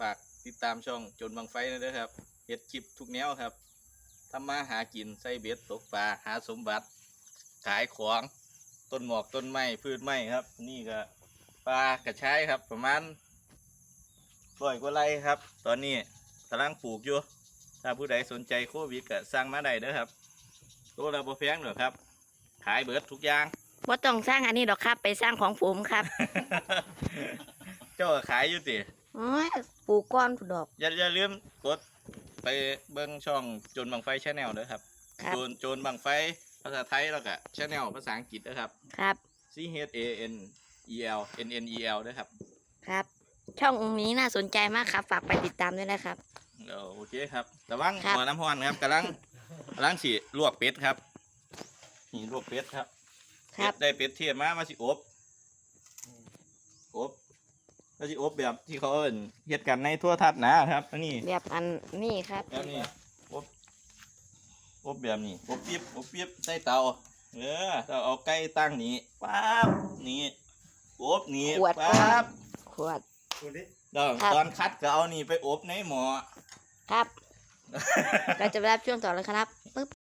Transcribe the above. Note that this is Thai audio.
ฝากติดตามช่องจนบังไฟนะเด้อครับเฮ็ดคลิปทุกแนวครับทำมาหากินใส่เบ็ดตกปลาหาสมบัติ ขายของต้นหมอกต้นไม้พืชไม้ครับ นี่ก็ปลากระชายครับ ประมาณร้อยกว่าไร่ครับ ตอนนี้กำลังปลูกอยู่ถ้าผู้ใดสนใจโควิดก็สั่งมาได้เด้อครับตัวละบ่แพงหรอกครับ ขายเบิดทุกอย่างว่าต้องสร้างอันนี้หรอกครับ ไปสร้างของผมครับ เจ้าก็ขายอยู่ติโอ้ยปลู กก้อนผุดดอก อย่าอย่าลืมกดไปเบิ่งช่องโจนบังไฟชาแนลเด้อครับครับ โจนโจนบังไฟภาษาไทยแล้วก็ชาแนลภาษาอังกฤษนะครับ ครับ C H A N E L N N E L ด้วยครับครับ ช่องนี้น่าสนใจมากครับ ฝากไปติดตามด้วยนะครับ เออโอเคครับระวังครับ หัวน้ำพรครับกำลังกำลังสิลวกเป็ดครับนี่ลวกเป็ดครับครับเป็ดได้เป็ดเทียมมามาสิอบอบ มาสิอบแบบที่เขาเอิ้นเฮ็ดกันในทั่วทัศน์นะครับอันนี้แบบอันนี้ครับแบบนี้อบอบแบบนี้อบปิ๊บอบปิ๊บใส่เตาเออเราเอาไก่ตั้งนี้ปั๊บนี่อบนี่ขวดก่อนปั๊บขวดแล้วครับตอนคัดก็เอานี่ไปอบในหม้อครับ เราจะไปรับช่วงต่อเลยครับปึ๊บ